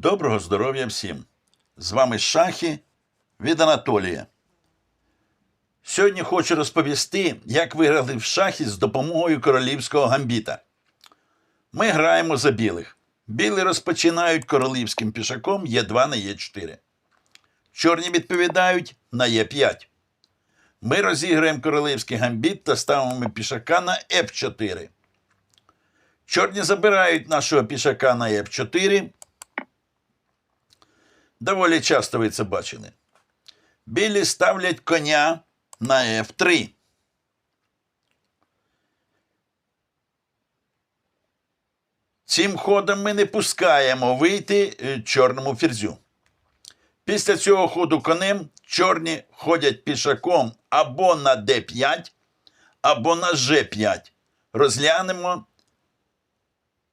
Доброго здоров'я всім! З вами Шахи від Анатолія. Сьогодні хочу розповісти, як виграти в шахи з допомогою королівського гамбіта. Ми граємо за білих. Білі розпочинають королівським пішаком Е2 на Е4. Чорні відповідають на Е5. Ми розіграємо королівський гамбіт та ставимо пішака на F4. Чорні забирають нашого пішака на F4. Доволі часто ви це бачили. Білі ставлять коня на F3. Цим ходом ми не пускаємо вийти е, чорному ферзю. Після цього ходу конем чорні ходять пішаком або на d5, або на g5. Розглянемо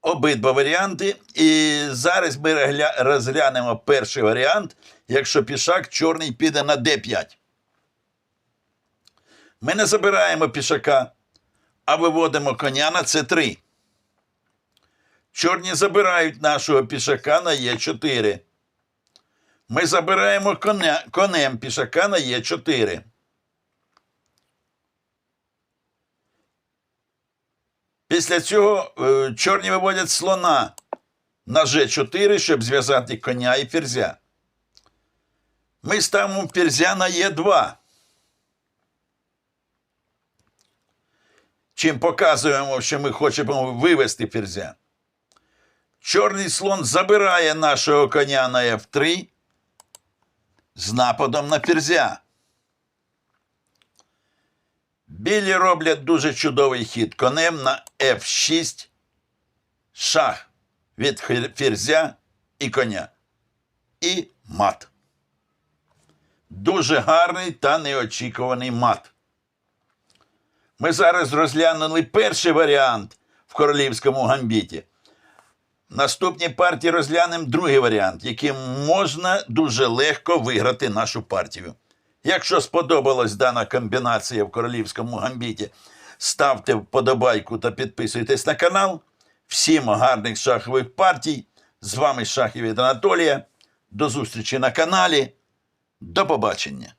обидва варіанти. І зараз ми розглянемо перший варіант, якщо пішак чорний піде на d5. Ми не забираємо пішака, а виводимо коня на c3. Чорні забирають нашого пішака на Е4. Ми забираємо коня, конем пішака на Е4. Після цього е, чорні виводять слона на G4, щоб зв'язати коня і ферзя. Ми ставимо ферзя на Е2. Чим показуємо, що ми хочемо вивести ферзя. Чорний слон забирає нашого коня на F3 з нападом на ферзя. Білі роблять дуже чудовий хід конем на F6 шах від ферзя і коня. І мат. Дуже гарний та неочікуваний мат. Ми зараз розглянули перший варіант в королівському гамбіті. Наступній партії розглянемо другий варіант, яким можна дуже легко виграти нашу партію. Якщо сподобалась дана комбінація в королівському гамбіті, ставте вподобайку та підписуйтесь на канал. Всім гарних шахових партій. З вами Шахів від Анатолія. До зустрічі на каналі. До побачення!